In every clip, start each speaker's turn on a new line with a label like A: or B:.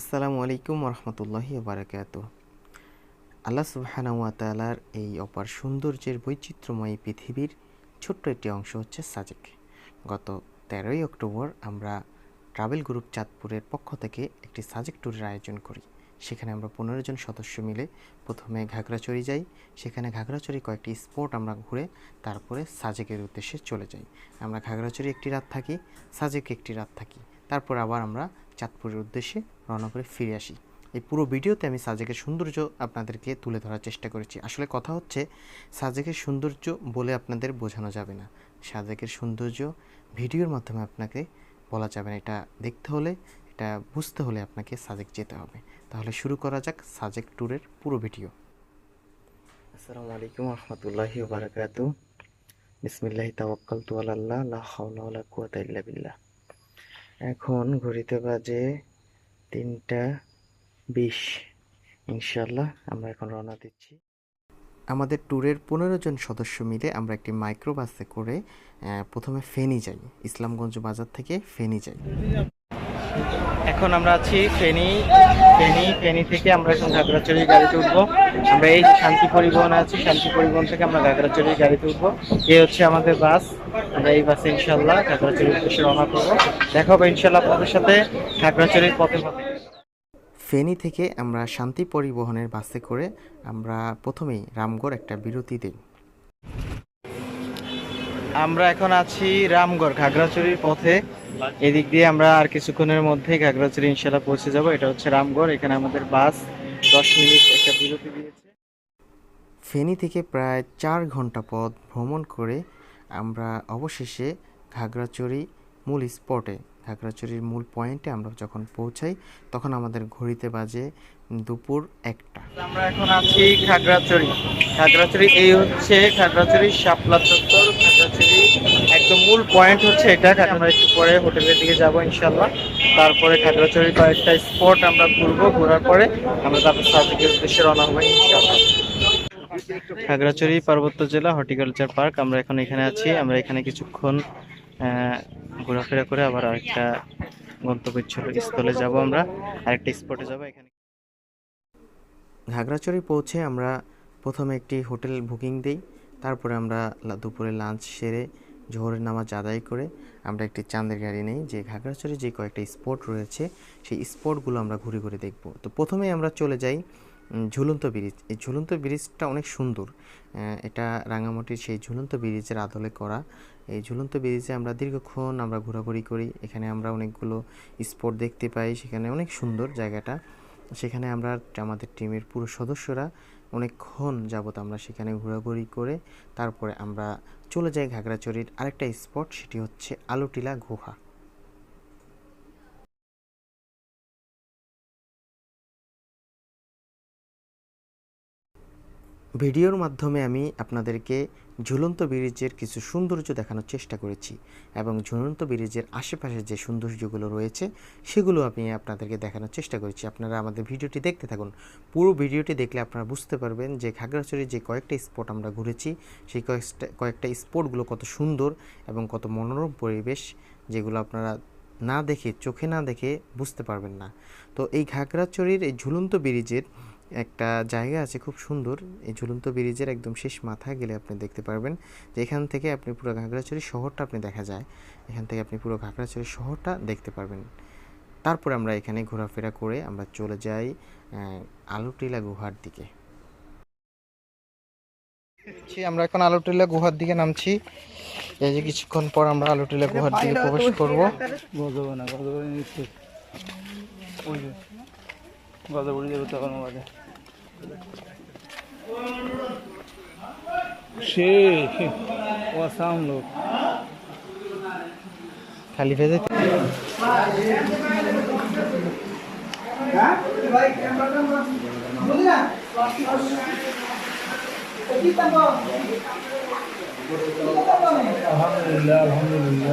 A: আসসালামু আলাইকুম রহমতুল্লাহি বারাকাত আল্লাহ সুবহানাহু তাআলার এই অপার সৌন্দর্যের বৈচিত্র্যময় পৃথিবীর ছোট্ট একটি অংশ হচ্ছে সাজেক। গত তেরোই অক্টোবর আমরা ট্রাভেল গ্রুপ চাঁদপুরের পক্ষ থেকে একটি সাজেক ট্যুরের আয়োজন করি। সেখানে আমরা পনেরো জন সদস্য মিলে প্রথমে ঘাগড়াচড়ি যাই। সেখানে ঘাগড়াচড়ি কয়েকটি স্পট আমরা ঘুরে তারপরে সাজেকের উদ্দেশ্যে চলে যাই। আমরা ঘাগড়াচড়ি একটি রাত থাকি, সাজেক একটি রাত থাকি। তারপর আবার আমরা চাঁদপুরের উদ্দেশ্যে রওনা করে ফিরে আসি। এই পুরো ভিডিওতে আমি সাজেকের সৌন্দর্য আপনাদেরকে তুলে ধরার চেষ্টা করেছি। আসলে কথা হচ্ছে সাজেকের সৌন্দর্য বলে আপনাদের বোঝানো যাবে না। সাজেকের সৌন্দর্য ভিডিওর মাধ্যমে আপনাকে বলা যাবে না। এটা দেখতে হলে, এটা বুঝতে হলে আপনাকে সাজেক যেতে হবে। তাহলে শুরু করা যাক সাজেক ট্যুরের পুরো ভিডিও। আসসালামু আলাইকুম রহমতুল্লাহি বারাকাতু বিসমিল্লাহি তাওয়াক্কালতু আলাল্লাহ, লা হাওলা ওয়ালা কুওয়াতা ইল্লা বিল্লাহ। এখন ঘড়িতে বাজে তিনটা বিশ। ইনশাল্লাহ আমরা এখন রওনা দিচ্ছি। আমাদের ট্যুরের পনেরো জন সদস্য মিলে আমরা একটি মাইক্রো বাসে করে প্রথমে ফেনি যাই। ইসলামগঞ্জ বাজার থেকে ফেনি যাই। এখন আমরা আছি ফেনী ফেনী ফেনী থেকে আমরা এখন ঘাগড়াচড়ি গাড়িতে উঠবো। আমরা এই শান্তি পরিবহন আছি শান্তি পরিবহন থেকে আমরা ঘাগড়াচড়ি গাড়িতে উঠবো। এই হচ্ছে আমাদের বাস। আমরা এই বাসে ইনশাল্লাহ ঘাগড়াচড়ির উদ্দেশ্যে রওনা করব। দেখা হবে ইনশাল্লাহ আপনাদের সাথে ঘাগড়াচড়ির পথে পথে। ফেনী থেকে আমরা শান্তি পরিবহনের বাসে করে আমরা প্রথমেই রামগড় একটা বিরতি দিই। আমরা এখন আছি রামগড় ঘাগড়াচড়ির পথে। এদিক দিয়ে আমরা আর কিছুক্ষণের মধ্যেই ঘাগড়াচড়ি ইনশাল্লাহ পৌঁছে যাব। এটা হচ্ছে রামগড় এখানে আমাদের বাস দশ মিনিট একটা বিরতি দিয়েছে। ফেনী থেকে প্রায় চার ঘণ্টা পথ ভ্রমণ করে আমরা অবশেষে ঘাগড়াচড়ি মূল স্পটে ঘাগড়াচড়ির মূল পয়েন্টে আমরা যখন পৌঁছাই তখন আমাদের ঘড়িতে বাজে দুপুর একটা। আমরা এখন আছি খাগড়াচড়ি খাগড়াচড়ি এই হচ্ছে খাগড়াচড়ি শাপলা চত্বর। একদম মূল পয়েন্ট হচ্ছে এটা আমরা একটু পরে হোটেলের দিকে যাব ইনশাল্লাহ তারপরে খাগড়াচড়ির কয়েকটা স্পট আমরা ঘুরবো, ঘোরার পরে আমরা তারপর সার্বিকের উদ্দেশ্যে রওনা হব ইনশাল্লাহ খাগড়াছড়ি পার্বত্য জেলা হর্টিকালচার পার্ক, আমরা এখন এখানে আছি। আমরা এখানে কিছুক্ষণ ঘোরাফেরা করে আবার আরেকটা গন্তব্য স্থলে যাব আমরা। আরেকটা স্পটে যাব, এখানে। ঘাগড়াচড়ি পৌঁছে আমরা প্রথমে একটি হোটেল বুকিং দিই। তারপরে আমরা দুপুরে লাঞ্চ সেরে জোহরের নামাজ আদায় করে আমরা একটি চাঁদের গাড়ি নেই, যে ঘাগড়াচড়ি যে কয়েকটা স্পট রয়েছে, সেই স্পটগুলো আমরা ঘুরে ঘুরে দেখব। তো প্রথমেই আমরা চলে যাই ঝুলন্ত ব্রিজ এই ঝুলন্ত ব্রিজটা অনেক সুন্দর। এটা রাঙামাটির সেই ঝুলন্ত ব্রিজের আদলে করা। এই ঝুলন্ত ব্রিজে আমরা দীর্ঘক্ষণ আমরা ঘোরাঘুরি করি। এখানে আমরা অনেকগুলো স্পট দেখতে পাই। সেখানে অনেক সুন্দর জায়গাটা। সেখানে আমরা আমাদের টিমের পুরো সদস্যরা অনেকক্ষণ যাবত আমরা সেখানে ঘোরাঘুরি করে তারপরে আমরা চলে যাই ঘাগড়াচড়ির আরেকটা স্পট সেটি হচ্ছে আলুটিলা গুহা। ভিডিওর মাধ্যমে আমি আপনাদেরকে ঝুলন্ত ব্রিজের কিছু সৌন্দর্য দেখানোর চেষ্টা করেছি এবং ঝুলন্ত ব্রিজের আশেপাশে যে সৌন্দর্যগুলো রয়েছে, সেগুলো আমি আপনাদেরকে দেখানোর চেষ্টা করেছি। আপনারা আমাদের ভিডিওটি দেখতে থাকুন। পুরো ভিডিওটি দেখলে আপনারা বুঝতে পারবেন যে খাগড়াছড়ির যে কয়েকটা স্পট আমরা ঘুরেছি, সেই কয়েকটা কয়েকটা স্পটগুলো কত সুন্দর এবং কত মনোরম পরিবেশ যেগুলো আপনারা না দেখে, চোখে না দেখে বুঝতে পারবেন না। তো এই ঘাগড়াছড়ির এই ঝুলন্ত ব্রিজের একটা জায়গা আছে খুব সুন্দর। এই ঝুলন্ত ব্রিজের একদম শেষ মাথায় গেলে আপনি দেখতে পারবেন। যে এখান থেকে আপনি পুরো ঘাগড়াছড়ি শহরটা আপনি দেখা যায় এখান থেকে আপনি পুরো ঘাগড়াছড়ি শহরটা দেখতে পারবেন। তারপর আমরা এখানে ঘোরাফেরা করে আমরা চলে যাই আলুটিলা গুহার দিকে।
B: আমরা এখন আলুটিলা গুহার দিকে নামছি। এই যে কিছুক্ষণ পর আমরা আলুটিলা গুহার দিকে প্রবেশ করব।
C: গজব না গজব ওই যাবে তখন বাজে সে অসাম লোক
B: খালি ভেজে
C: আলহামদুলিল্লাহ আলহামদুলিল্লাহ।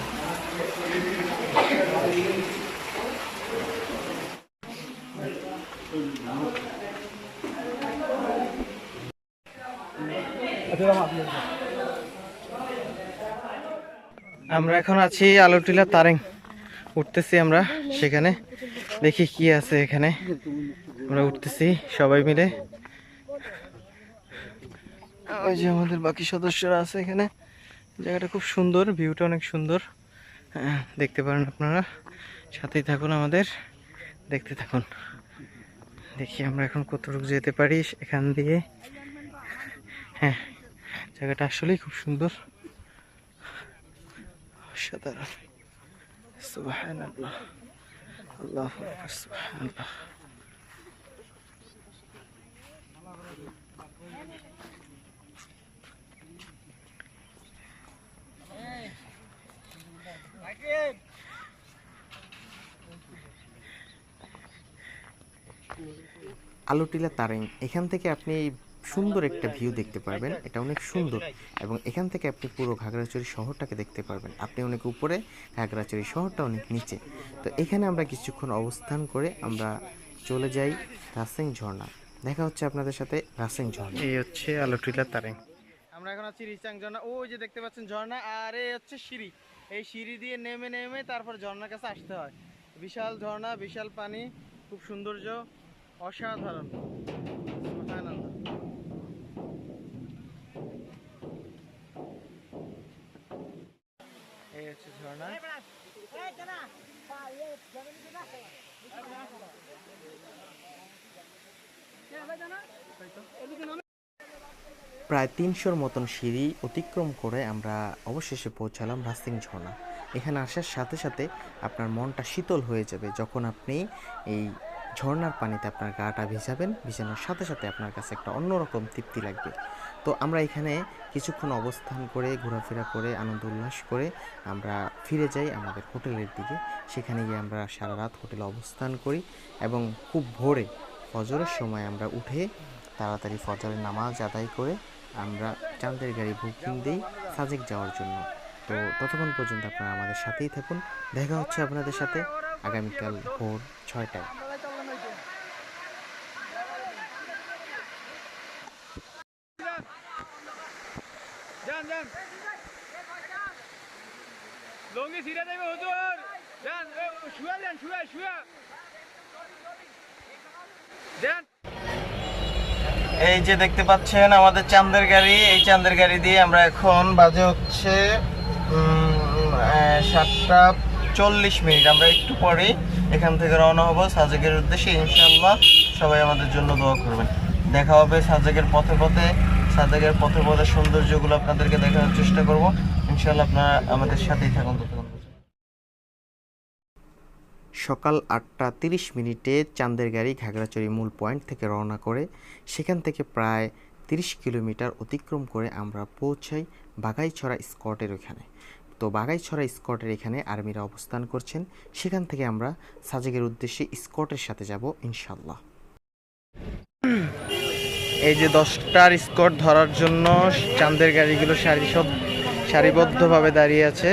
B: আমরা এখন আছি আলোটিলা তারেং। উঠতেছি আমরা সেখানে। দেখি কি আছে এখানে। আমরা উঠতেছি সবাই মিলে। ওই যে আমাদের বাকি সদস্যরা আছে এখানে। জায়গাটা খুব সুন্দর ভিউটা অনেক সুন্দর। হ্যাঁ, দেখতে পারেন আপনারা। সাথেই থাকুন আমাদের। দেখতে থাকুন। দেখি আমরা এখন কতটুকু যেতে পারি এখান দিয়ে। হ্যাঁ জায়গাটা আসলেই খুব সুন্দর। আকবার সুবহানাল্লাহ।
A: আলুটিলা তারেং এখান থেকে আপনি সুন্দর একটা ভিউ দেখতে পারবেন। এটা অনেক সুন্দর। এবং এখান থেকে আপনি পুরো ঘাগড়াচড়ি শহরটাকে দেখতে পারবেন। আপনি অনেক উপরে ঘাগড়াচড়ি শহরটা অনেক নিচে। তো এখানে আমরা কিছুক্ষণ অবস্থান করে আমরা চলে যাই রাসিং ঝর্ণা। দেখা হচ্ছে আপনাদের সাথে রাসিং ঝর্ণা।
B: এই হচ্ছে আলোটিলা তারেং। আমরা এখন আছি রিচাং ঝর্ণা। ওই যে দেখতে পাচ্ছেন ঝর্ণা। আর এই হচ্ছে সিঁড়ি। এই সিঁড়ি দিয়ে নেমে নেমে তারপর ঝর্ণার কাছে আসতে হয়। বিশাল ঝর্ণা বিশাল পানি খুব সৌন্দর্য অসাধারণ সুবহানাল্লাহ। এই হচ্ছে ঝর্ণা
A: প্রায় তিনশোর মতন সিঁড়ি অতিক্রম করে আমরা অবশেষে পৌঁছালাম রাসিং ঝর্ণা। এখানে আসার সাথে সাথে আপনার মনটা শীতল হয়ে যাবে। যখন আপনি এই ঝর্ণার পানিতে আপনার গাটা ভিজাবেন, ভিজানোর সাথে সাথে আপনার কাছে একটা অন্যরকম তৃপ্তি লাগবে। তো আমরা এখানে কিছুক্ষণ অবস্থান করে, ঘোরাফেরা করে, আনন্দ উল্লাস করে আমরা ফিরে যাই আমাদের হোটেলের দিকে। সেখানে গিয়ে আমরা সারা রাত হোটেলে অবস্থান করি এবং খুব ভোরে ফজরের সময় আমরা উঠে তাড়াতাড়ি ফজরের নামাজ আদায় করে আমরা চাঁদের গাড়ি বুকিং দিই সাজেক যাওয়ার জন্য। তো ততক্ষণ পর্যন্ত আপনারা আমাদের সাথেই থাকুন। দেখা হচ্ছে আপনাদের সাথে আগামীকাল ভোর ছয়টায়
C: যান যান লঙ্গি ছিঁড়ে দেবে হুজুর যান এ, শুয়ে যান শুয়ে শুয়ে যান
B: এই যে দেখতে পাচ্ছেন আমাদের চান্দের গাড়ি, এই চান্দের গাড়ি দিয়ে আমরা এখন বাজে হচ্ছে সাতটা চল্লিশ মিনিট। আমরা একটু পরে এখান থেকে রওনা হব সাজেকের উদ্দেশ্যে ইনশাল্লাহ সবাই আমাদের জন্য দোয়া করবেন। দেখা হবে সাজেকের পথে পথে, সাজেকের পথে পথে সৌন্দর্যগুলো আপনাদেরকে দেখানোর চেষ্টা করব। ইনশাল্লাহ আপনারা আমাদের সাথেই থাকুন।
A: সকাল আটটা তিরিশ মিনিটে চাঁদের গাড়ি ঘাগড়াচড়ি মূল পয়েন্ট থেকে রওনা করে সেখান থেকে প্রায় তিরিশ কিলোমিটার অতিক্রম করে আমরা পৌঁছাই বাগাইছড়া স্কটের ওখানে। তো বাগাইছড়া স্কটের এখানে আর্মিরা অবস্থান করছেন। সেখান থেকে আমরা সাজেকের উদ্দেশ্যে স্কটের সাথে যাব ইনশাল্লাহ
B: এই যে দশটার স্কট ধরার জন্য চাঁদের গাড়িগুলো সারি সব সারিবদ্ধভাবে দাঁড়িয়ে আছে।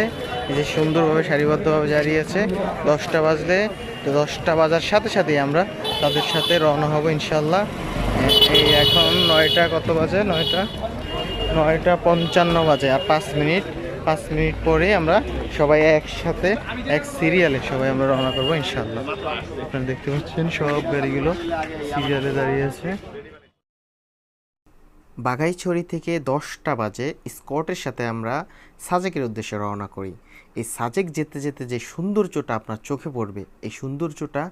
B: এই যে সুন্দরভাবে সারিবদ্ধভাবে দাঁড়িয়ে আছে। দশটা বাজলে, তো দশটা বাজার সাথে সাথেই আমরা তাদের সাথে রওনা হব ইনশাল্লাহ এই এখন নয়টা কত বাজে? নয়টা? নয়টা পঞ্চান্ন বাজে। আর পাঁচ মিনিট পাঁচ মিনিট পরে আমরা সবাই একসাথে এক সিরিয়ালে সবাই আমরা রওনা করব ইনশাল্লাহ আপনারা দেখতে পাচ্ছেন সব গাড়িগুলো সিরিয়ালে দাঁড়িয়ে আছে।
A: বাঘাইছড়ি থেকে দশটা বাজে স্কটের সাথে আমরা সাজেকের উদ্দেশ্যে রওনা করি। এই সাজেক যেতে যেতে যে সৌন্দর্যটা আপনার চোখে পড়বে, এই সৌন্দর্যটা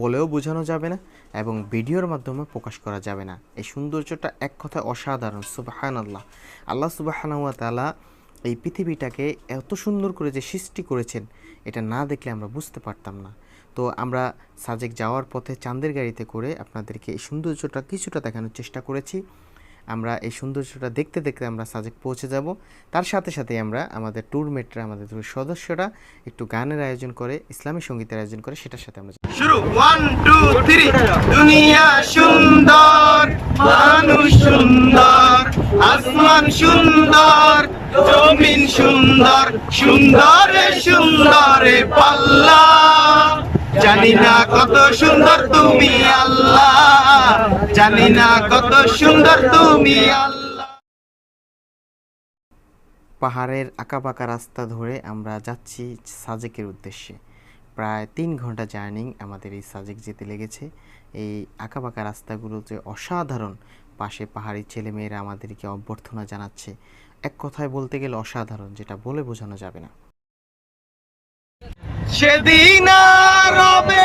A: বলেও বোঝানো যাবে না এবং ভিডিওর মাধ্যমে প্রকাশ করা যাবে না। এই সৌন্দর্যটা এক কথায় অসাধারণ সুবাহান আল্লাহ আল্লাহ সুবাহানুয়া তালা এই পৃথিবীটাকে এত সুন্দর করে যে সৃষ্টি করেছেন, এটা না দেখলে আমরা বুঝতে পারতাম না। তো আমরা সাজেক যাওয়ার পথে চাঁদের গাড়িতে করে আপনাদেরকে এই সৌন্দর্যটা কিছুটা দেখানোর চেষ্টা করেছি। আমরা এই সৌন্দর্যটা দেখতে দেখতে আমরা সাজেক পৌঁছে যাব। তার সাথে সাথে আমরা আমাদের ট্যুরমেটরা আমাদের সদস্যরা একটু গানের আয়োজন করে, ইসলামী সঙ্গীতের আয়োজন করে সেটার সাথে আমরা
B: শুরু। ওয়ান টু থ্রি দুনিয়া সুন্দর, মানুষ সুন্দর, আসমান সুন্দর, জমিন সুন্দর, সুন্দরে সুন্দরে পাল্লা। জানি না কত সুন্দর তুমি আল্লাহ জানি না কত সুন্দর তুমি আল্লাহ।
A: পাহাড়ের আঁকাবাঁকা রাস্তা ধরে আমরা যাচ্ছি সাজেকের উদ্দেশ্যে। প্রায় তিন ঘণ্টা জার্নি আমাদের এই সাজেক যেতে লেগেছে। এই আঁকাবাঁকা রাস্তাগুলো যে অসাধারণ পাশে পাহাড়ি ছেলেমেয়েরা আমাদেরকে অভ্যর্থনা জানাচ্ছে। এক কথায় বলতে গেলে অসাধারণ যেটা বলে বোঝানো যাবে না।
B: সেদিন রবে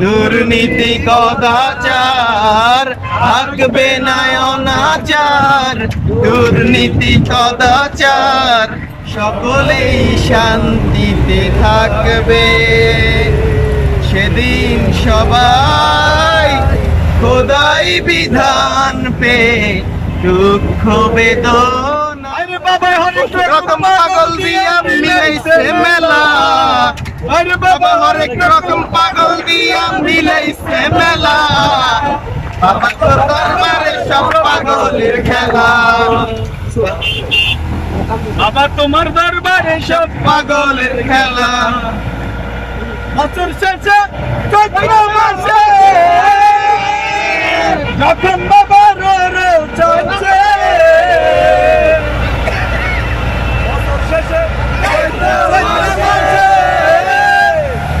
B: দুর্নীতি কদাচার থাকবে না অনাচার দুর্নীতি কদাচার সকলেই শান্তিতে থাকবে। সেদিন সবাই খোদাই বিধান পে দুঃখ বেদনা। বাবা হরেক রকম পাগল দিয়া মিলাইছে মেলা। আরে বাবা হরেক রকম পাগল দিয়া মিলাইছে মেলা। বাবা তোর দরবারে সব পাগলের খেলা।
C: বাবা তোমার দরবারে সব
B: পাগলের খেলা।
C: বছর শেষে চৈত্র মাসে। যখন বাবা রো রো চলছে। বছর শেষে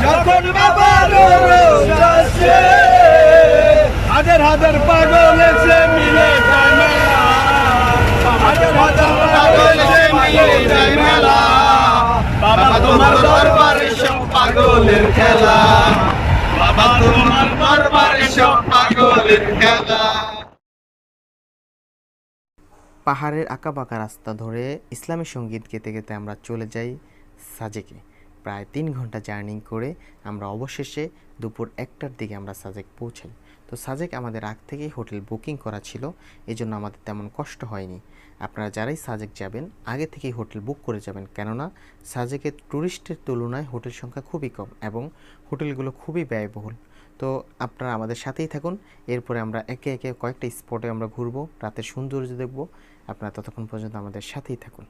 C: যখন বাবা রো রো চলছে। হাজার হাজার পাগল এসে মিলে। হাজার হাজার
B: পাগল এসে মিলে। বাবা তোমার দরবারে পাগলের খেলা। বাবা তোমার দরবারে সব পাগলের খেলা।
A: পাহাড়ের আঁকাবাঁকা রাস্তা ধরে ইসলামী সংগীত গেতে গেতে আমরা চলে যাই সাজেকে। প্রায় তিন ঘণ্টা জার্নি করে আমরা অবশেষে দুপুর একটার দিকে আমরা সাজেক পৌঁছাই। তো সাজেক আমাদের আগ থেকেই হোটেল বুকিং করা ছিল, এজন্য আমাদের তেমন কষ্ট হয়নি। আপনারা যারাই সাজেক যাবেন, আগে থেকেই হোটেল বুক করে যাবেন। কেননা, সাজেকের ট্যুরিস্টের তুলনায় হোটেল সংখ্যা খুবই কম এবং হোটেলগুলো খুবই ব্যয়বহুল। তো আপনারা আমাদের সাথেই থাকুন। এরপরে আমরা একে একে কয়েকটা স্পটে আমরা ঘুরবো, রাতের সৌন্দর্য দেখব। আপনারা ততক্ষণ পর্যন্ত আমাদের সাথেই থাকুন।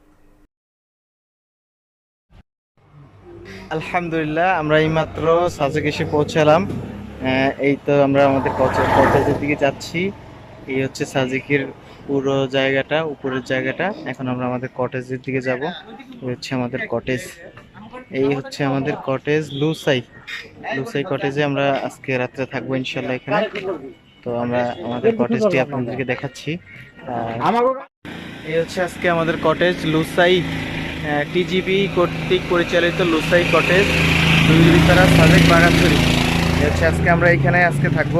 B: আলহামদুলিল্লাহ, আমরা এইমাত্র সাজেক এসে পৌঁছালাম। এই তো আমরা আমাদের কটেজের দিকে যাচ্ছি। এই হচ্ছে সাজেকের পুরো জায়গাটা, উপরের জায়গাটা। এখন আমরা আমাদের কটেজের দিকে যাব। হচ্ছে আমাদের কটেজ এই হচ্ছে আমাদের কটেজ লুসাই লুসাই কটেজে আমরা আজকে রাত্রে থাকব ইনশাল্লাহ এখানে। তো আমরা আমাদের কটেজটি আপনাদেরকে দেখাচ্ছি। এই হচ্ছে আজকে আমাদের কটেজ লুসাই টিজিবি কর্তৃক পরিচালিত লুসাই কটেজ দুইপাড়া সাজেক বাগানছড়ি এই হচ্ছে আজকে আমরা এখানে আজকে থাকব।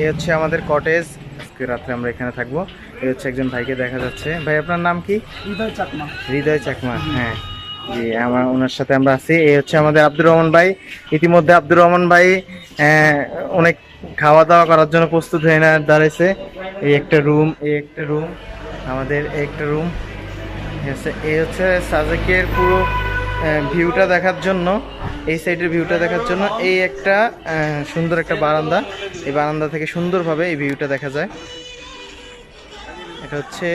B: এই হচ্ছে আমাদের কটেজ আজকে রাত্রে আমরা এখানে থাকব। এই হচ্ছে একজন ভাইকে দেখা যাচ্ছে। ভাই আপনার নাম কি?
C: হৃদয় চাকমা।
B: হৃদয় চাকমা হ্যাঁ। জি আমার ওনার সাথে আমরা আছি। এই হচ্ছে আমাদের আব্দুর রহমান ভাই। ইতিমধ্যে আব্দুর রহমান ভাই অনেক খাওয়া দাওয়া করার জন্য প্রস্তুত হয়ে না দাঁড়াইছে। এই একটা রুম এই একটা রুম আমাদের একটা রুম এই হচ্ছে সাজেকের পুরো ভিউটা দেখার জন্য। এই সাইডের ভিউটা দেখার জন্য। এই একটা সুন্দর একটা বারান্দা। এই বারান্দা থেকে সুন্দরভাবে এই ভিউটা দেখা যায়। এটা হচ্ছে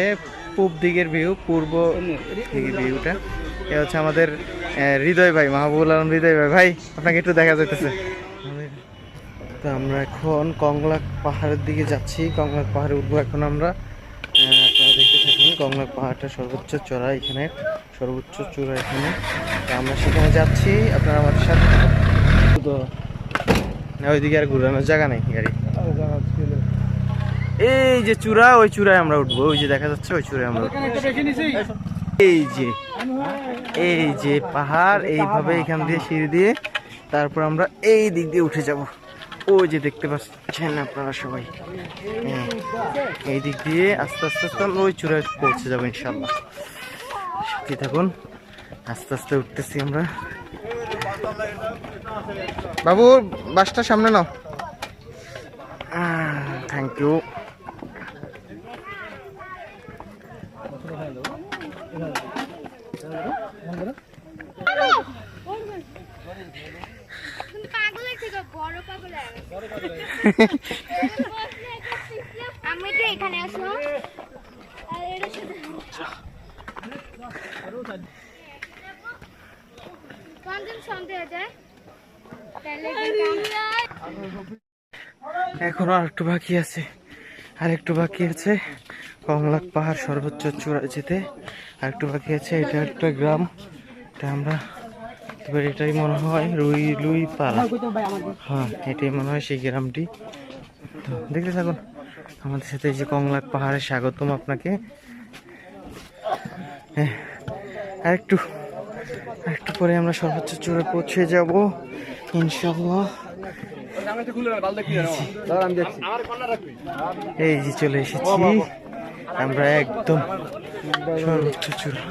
B: পূব দিকের ভিউ পূর্ব দিকের ভিউটা এ হচ্ছে আমাদের হৃদয় ভাই, মাহবুবুল আলম হৃদয় ভাই। ভাই, আপনাকে একটু দেখা যাইতেছে। তো আমরা এখন কংলাক পাহাড়ের দিকে যাচ্ছি। কংলাক পাহাড়ে উঠবো এখন আমরা। দেখতে থাকুন, কংলাক পাহাড়টা সর্বোচ্চ চড়া এখানে, সর্বোচ্চ চূড়া এখানে। তো আমরা সেখানে যাচ্ছি। আপনারা আমাদের সাথে ওইদিকে আর ঘুরানোর জায়গা নেই, গাড়ি। এই যে চূড়া ওই চূড়ায় আমরা উঠবো। ওই যে দেখা যাচ্ছে ওই চূড়ায় আমরা এই যে এই যে পাহাড় এইভাবে এখান দিয়ে সিঁড়ি দিয়ে তারপর আমরা এই দিক দিয়ে উঠে যাব।
D: ওই যে দেখতে পাচ্ছেন আপনারা সবাই। হ্যাঁ, এই দিক দিয়ে আস্তে আস্তে আস্তে আমরা ওই চূড়ায় পৌঁছে যাব ইনশাল্লাহ সাথে থাকুন আস্তে আস্তে উঠতেছি আমরা। বাবু বাসটা সামনে নাও। থ্যাংক ইউ
E: পাগল হয়েছে গো, বড় পাগল হয়ে গেছে। আমি আর
D: এখনও আর একটু বাকি আছে। আর একটু বাকি আছে কমলাক পাহাড় সর্বোচ্চ চূড়ায় যেতে। আর একটু বাকি আছে এটা একটা গ্রাম। এটা আমরা এবার এটাই মনে হয় রুই লুই পাড়া হ্যাঁ এটাই মনে হয় সেই গ্রামটি। তো দেখতে থাকুন, আমাদের সাথে এই যে কমলাক পাহাড়ে স্বাগতম আপনাকে। হ্যাঁ আর একটু একটু পরে আমরা সর্বোচ্চ চূড়ায় পৌঁছে যাব ইনশাল্লাহ এই যে চলে এসেছি। আমরা একদম সর্বোচ্চ চূড়া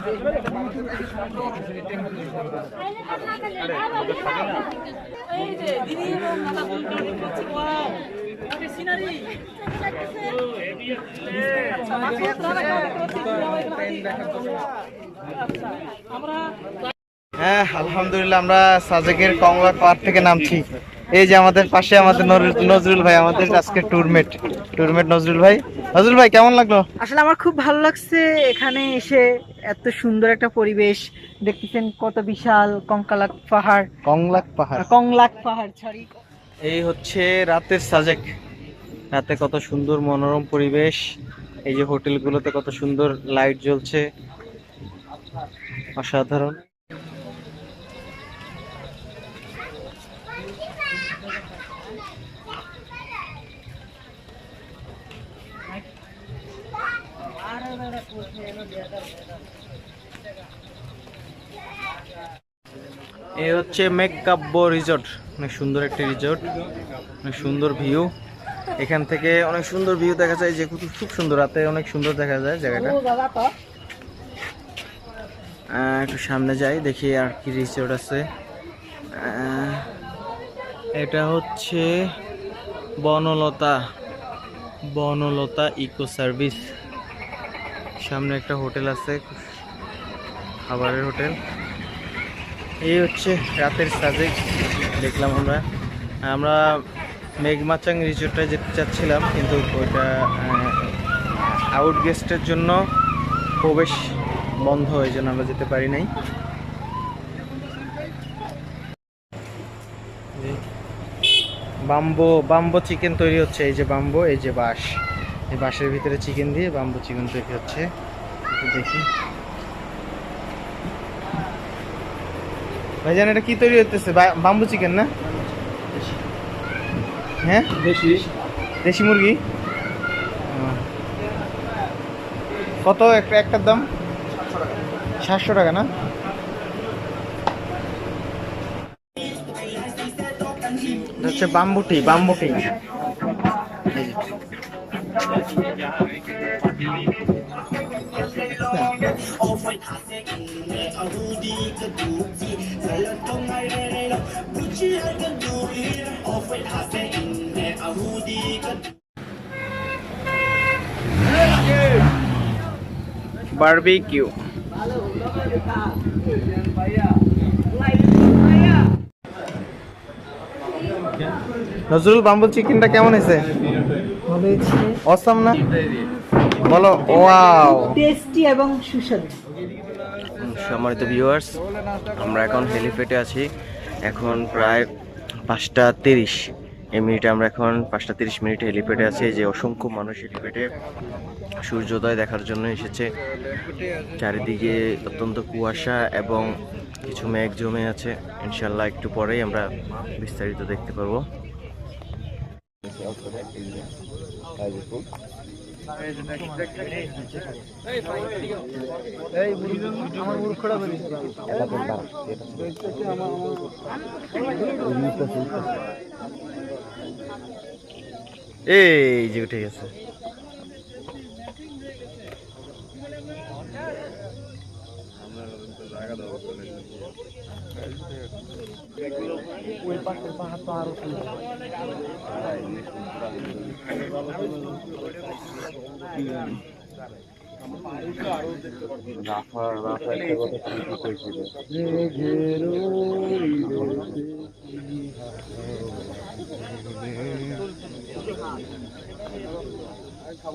D: হ্যাঁ আলহামদুলিল্লাহ আমরা সাজেকের কমলা পার্ক থেকে নামছি। এই যে আমাদের পাশে আমাদের নজরুল ভাই আমাদের আজকে ট্যুরমেট ট্যুরমেট নজরুল ভাই। নজরুল ভাই কেমন লাগল?
F: আসলে আমার খুব ভালো লাগছে এখানে এসে এত সুন্দর একটা পরিবেশ। দেখতেছেন কত বিশাল কঙ্কালাক পাহাড়।
D: কংলাক পাহাড়।
F: কংলাক পাহাড় সরি
D: এই হচ্ছে রাতের সাজেক। রাতে কত সুন্দর মনোরম পরিবেশ। এই যে হোটেলগুলোতে কত সুন্দর লাইট জ্বলছে। অসাধারণ। এই হচ্ছে মেঘকাব্য রিসোর্ট। অনেক সুন্দর একটি রিসোর্ট। অনেক সুন্দর ভিউ। এখান থেকে অনেক সুন্দর ভিউ দেখা যায় যে খুব খুব সুন্দর। রাতে অনেক সুন্দর দেখা যায় জায়গাটা। একটু সামনে যাই দেখি আর কি রিসোর্ট আছে। এটা হচ্ছে বনলতা। Banalata eco service. সামনে একটা হোটেল আছে খাবারের হোটেল। এই হচ্ছে রাতের সাজেক দেখলাম আমরা। আমরা মেঘমাচাং রিসোর্টে যেতে চাচ্ছিলাম, কিন্তু ওইটা আউট গেস্টের জন্য প্রবেশ বন্ধ হয়ে জন্য আমরা যেতে পারি নাই। বাম্বো বাম্বো চিকেন তৈরি হচ্ছে, এই যে বাম্বো, এই যে বাঁশ। এই বাঁশের ভিতরে চিকেন দিয়ে বাম্বো চিকেন তৈরি হচ্ছে। দেখি। ভাইজান এটা কি তৈরি হতেছে বা- বাম্বু চিকেন না? হ্যাঁ?
G: বেশি
D: দেশি মুরগি? কত একটা একটার দাম? সাতশো টাকা না? হচ্ছে বাম্বুটি বাম্বুটি বারবিকিউ নজরুল বাম্বু চিকেনটা কেমন হয়েছে? অসাম না? বলো ওয়াও
F: টেস্টি এবং সুস্বাদু।
D: সম্মানিত ভিউয়ার্স আমরা এখন হেলিপ্যাডে আছি এখন প্রায় পাঁচটা তিরিশ এই মিনিটে আমরা এখন পাঁচটা তিরিশ মিনিটে হেলিপ্যাডে আছি যে অসংখ্য মানুষ হেলিপ্যাডে সূর্যোদয় দেখার জন্য এসেছে চারিদিকে অত্যন্ত কুয়াশা এবং কিছু মেঘ জমে আছে ইনশাল্লাহ একটু পরেই আমরা বিস্তারিত দেখতে পারব
B: এই যে উঠে গেছে।
A: ওই পাশের পাহাড় তো আরও সুন্দর খাব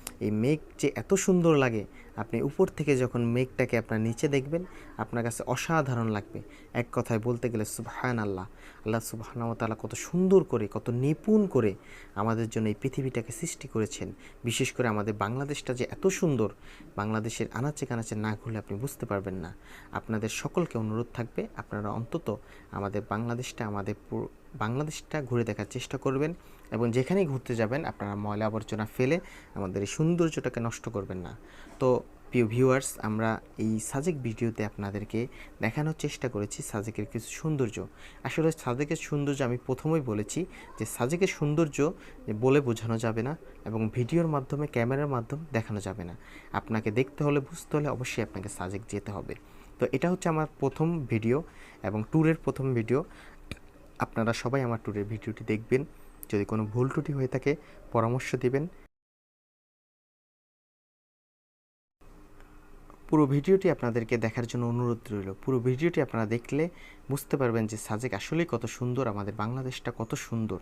A: এই মেঘ যে এত সুন্দর লাগে, আপনি উপর থেকে যখন মেঘটাকে আপনার নিচে দেখবেন, আপনার কাছে অসাধারণ লাগবে। এক কথায় বলতে গেলে সুবহান আল্লাহ আল্লাহ সুবাহানতালা কত সুন্দর করে, কত নিপুণ করে আমাদের জন্য এই পৃথিবীটাকে সৃষ্টি করেছেন। বিশেষ করে আমাদের বাংলাদেশটা যে এত সুন্দর, বাংলাদেশের আনাচে কানাচে না ঘুরলে আপনি বুঝতে পারবেন না। আপনাদের সকলকে অনুরোধ থাকবে, আপনারা অন্তত আমাদের বাংলাদেশটা আমাদের বাংলাদেশটা ঘুরে দেখার চেষ্টা করবেন। এবং যেখানেই ঘুরতে যাবেন, আপনারা ময়লা আবর্জনা ফেলে আমাদের এই সৌন্দর্যটাকে নষ্ট করবেন না। তো, প্রিয় ভিউয়ার্স আমরা এই সাজেক ভিডিওতে আপনাদেরকে দেখানোর চেষ্টা করেছি সাজেকের কিছু সৌন্দর্য। আসলে সাজেকের সৌন্দর্য আমি প্রথমেই বলেছি যে, সাজেকের সৌন্দর্য বলে বোঝানো যাবে না এবং ভিডিওর মাধ্যমে, ক্যামেরার মাধ্যমে দেখানো যাবে না। আপনাকে দেখতে হলে, বুঝতে হলে অবশ্যই আপনাকে সাজেক যেতে হবে। তো, এটা হচ্ছে আমার প্রথম ভিডিও এবং ট্যুরের প্রথম ভিডিও। আপনারা সবাই আমার ট্যুরের ভিডিওটি দেখবেন। যদি কোনো ভুল ত্রুটি হয়ে থাকে, পরামর্শ দিবেন। পুরো ভিডিওটি আপনাদেরকে দেখার জন্য অনুরোধ রইল। পুরো ভিডিওটি আপনারা দেখলে বুঝতে পারবেন যে সাজেক আসলেই কত সুন্দর, আমাদের বাংলাদেশটা কত সুন্দর।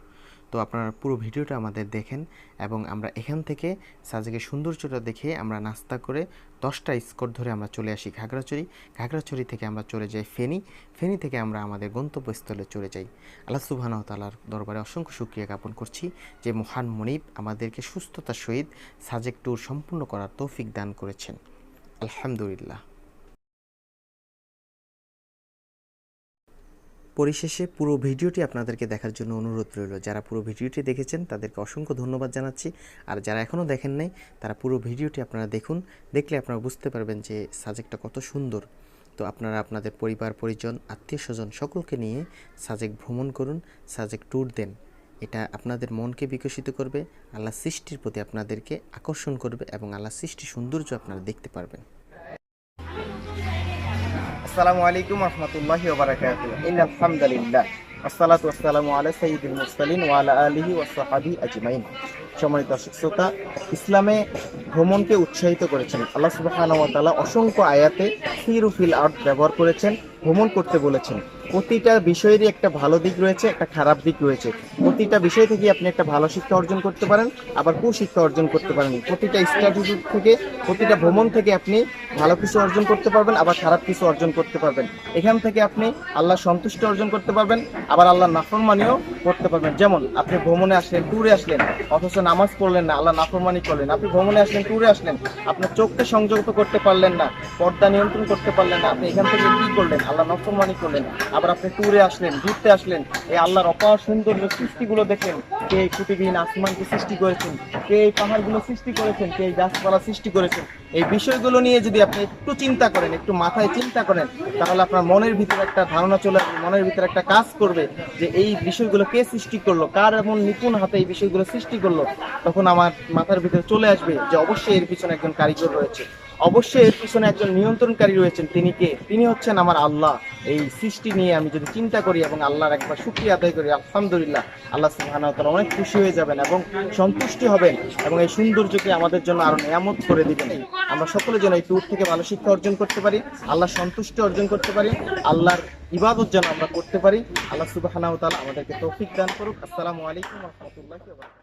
A: তো আপনারা পুরো ভিডিওটা আমাদের দেখেন এবং আমরা এখান থেকে সাজেকের সৌন্দর্যটা দেখে আমরা নাস্তা করে দশটা স্কোর ধরে আমরা চলে আসি ঘাগড়াছড়ি ঘাগড়াছড়ি থেকে আমরা চলে যাই ফেনী। ফেনী থেকে আমরা আমাদের গন্তব্যস্থলে চলে যাই। আল্লাহ সুবহানাহু তালার দরবারে অসংখ্য শুক্রিয়া জ্ঞাপন করছি যে মহান মনিব আমাদেরকে সুস্থতার সহিত সাজেক ট্যুর সম্পূর্ণ করার তৌফিক দান করেছেন। আলহামদুলিল্লাহ। পরিশেষে পুরো ভিডিওটি আপনাদেরকে দেখার জন্য অনুরোধ রইল। যারা পুরো ভিডিওটি দেখেছেন, তাদেরকে অসংখ্য ধন্যবাদ জানাচ্ছি। আর যারা এখনও দেখেন নাই, তারা পুরো ভিডিওটি আপনারা দেখুন। দেখলে আপনারা বুঝতে পারবেন যে সাজেকটা কত সুন্দর। তো আপনারা আপনাদের পরিবার, পরিজন, আত্মীয় স্বজন সকলকে নিয়ে সাজেক ভ্রমণ করুন, সাজেক ট্যুর দেন। এটা আপনাদের মনকে বিকশিত করবে, আল্লাহ সৃষ্টির প্রতি আপনাদেরকে আকর্ষণ করবে এবং আল্লাহ সৃষ্টির সৌন্দর্য আপনারা দেখতে পারবেন।
B: আসসালামু আলাইকুম রহমতুল্লাহি ওবারাকাতু ইন আলহামদুলিল্লাহ আসসালাতু ওয়াসসালামু আলা সাইয়্যিদিল মুরসালিন ওয়া আলা আলিহি ওয়া সাহবিহি আজমাইন সম্মানিত দর্শক শ্রোতা, ইসলামে ভ্রমণকে উৎসাহিত করেছেন। আল্লাহ তাআলা অসংখ্য আয়াতে সিরু ফিল আর্ট ব্যবহার করেছেন, ভ্রমণ করতে বলেছেন। প্রতিটা বিষয়েরই একটা ভালো দিক রয়েছে, একটা খারাপ দিক রয়েছে। প্রতিটা বিষয় থেকে আপনি একটা ভালো শিক্ষা অর্জন করতে পারেন, আবার কুশিক্ষা অর্জন করতে পারেন। প্রতিটা স্ট্র্যাটেজি থেকে, প্রতিটা ভ্রমণ থেকে আপনি ভালো কিছু অর্জন করতে পারবেন, আবার খারাপ কিছু অর্জন করতে পারবেন। এখান থেকে আপনি আল্লাহ সন্তুষ্ট অর্জন করতে পারবেন, আবার আল্লাহ নাফরমানিও করতে পারবেন। যেমন, আপনি ভ্রমণে আসলেন, ট্যুরে আসলেন, অথচ নামাজ পড়লেন না, আল্লাহ নাফরমানি করলেন, আপনি ভ্রমণে আসলেন ট্যুরে আসলেন, আপনার চোখকে সংযত করতে পারলেন না, পর্দা নিয়ন্ত্রণ করতে পারলেন না, আপনি এখান থেকে কী করলেন? আল্লাহ নাফরমানি করলেন, আবার আপনি ট্যুরে আসলেন, ঘুরতে আসলেন, এই আল্লাহর অপার সুন্দর সৃষ্টিগুলো দেখলেন, কে এই কুটিবিহীন আসমানকে সৃষ্টি করেছেন, কে এই পাহাড়গুলো সৃষ্টি করেছেন, কে এই গাছপালা সৃষ্টি করেছেন এই বিষয়গুলো নিয়ে যদি আপনি একটু চিন্তা করেন, একটু মাথায় চিন্তা করেন, তাহলে আপনার মনের ভিতরে একটা ধারণা চলে আসবে, মনের ভিতরে একটা কাজ করবে যে এই বিষয়গুলো কে সৃষ্টি করল, কার এমন নিপুণ হাতে এই বিষয়গুলো সৃষ্টি করল, তখন আমার মাথার ভিতরে চলে আসবে যে অবশ্যই এর পিছনে একজন কারিগর রয়েছে। অবশ্যই এর পিছনে একজন নিয়ন্ত্রণকারী রয়েছেন। তিনি কে? তিনি হচ্ছেন আমার আল্লাহ। এই সৃষ্টি নিয়ে আমি যদি চিন্তা করি এবং আল্লাহর একবার শুক্রিয়া আদায় করি, আলহামদুলিল্লাহ, আল্লাহ ওয়া অনেক খুশি হয়ে যাবেন এবং সন্তুষ্টি হবেন এবং এই সৌন্দর্যকে আমাদের জন্য আরও নিয়ামত করে দিবেন। আমরা সকলে যেন এই ট্যুর থেকে ভালো শিক্ষা অর্জন করতে পারি আল্লাহ সন্তুষ্টি অর্জন করতে পারি, আল্লাহর ইবাদত যেন আমরা করতে পারি। আল্লাহ ওয়া আমাদেরকে তৌফিক দান করুক। আসসালামু আলাইকুম রাহমাতুল্লাহি